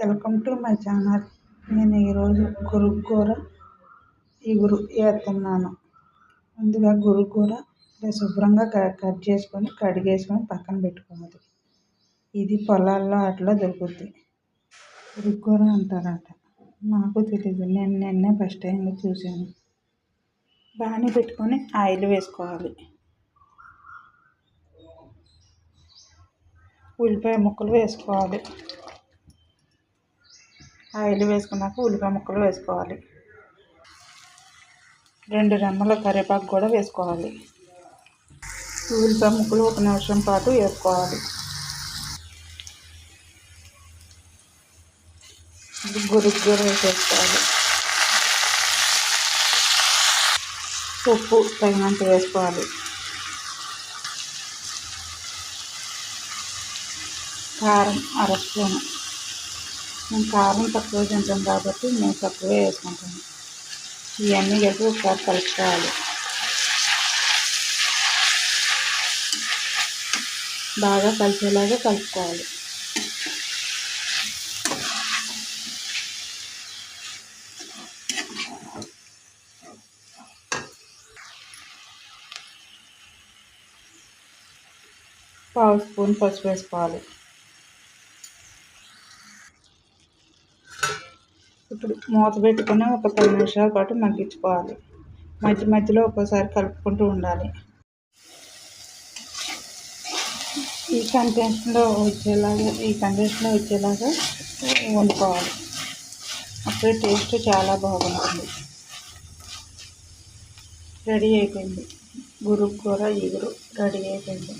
Welcome to my channel. నేను ఈరోజు గురుగూర ఇగురు వేస్తున్నాను ముందుగా గురుకూర ఇలా శుభ్రంగా కట్ చేసుకొని కడిగేసుకొని పక్కన పెట్టుకోవాలి. ఇది పొలాల్లో అట్లా దొరుకుద్ది. గురుగూర అంటారంట. నాకు తెలియదు నేను నిన్నే ఫస్ట్ టైం చూశాను. బాగానే పెట్టుకొని ఆయిల్ వేసుకోవాలి. ఉల్లిపాయ ముక్కలు వేసుకోవాలి. ఆయిల్ వేసుకున్నాక ఉల్లిపాయ ముక్కలు వేసుకోవాలి. రెండు రెమ్మల కరివేపాకు కూడా వేసుకోవాలి. ఉల్లిపాయ ముక్కలు ఒక నిమిషం పాటు వేసుకోవాలి. గురుగ్గుర వేసేసుకోవాలి. ఉప్పు తగినంత వేసుకోవాలి. కారం అర స్పూను. మేము కారం తక్కువ తింటాం కాబట్టి మేము తక్కువే వేసుకుంటాము ఇవన్నీ కలిపి ఒకసారి కలుపుకోవాలి. బాగా కలిసేలాగా కలుపుకోవాలి. పావు స్పూన్ పసుపు వేసుకోవాలి. ఇప్పుడు మూత పెట్టుకుని ఒక పది నిమిషాల పాటు మగ్గించుకోవాలి. మధ్య మధ్యలో ఒక్కోసారి కలుపుకుంటూ ఉండాలి. ఈ కంటెన్స్లో వచ్చేలాగా ఈ కంటెన్స్లో వచ్చేలాగా వండుకోవాలి. అప్పుడే టేస్ట్ చాలా బాగుంటుంది. రెడీ అయిపోయింది. గురువు కూర ఇగురు రెడీ అయిపోయింది.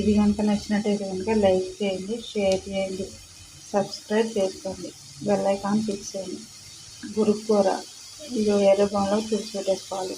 ఇది కనుక నచ్చినట్టయితే కనుక లైక్ చేయండి షేర్ చేయండి. సబ్స్క్రైబ్ చేసుకోండి. బెల్ ఐకాన్ క్లిక్ చేయండి. గురుకూర ఇది వేరే బౌన్లో చూసి పెట్టేసుకోవాలి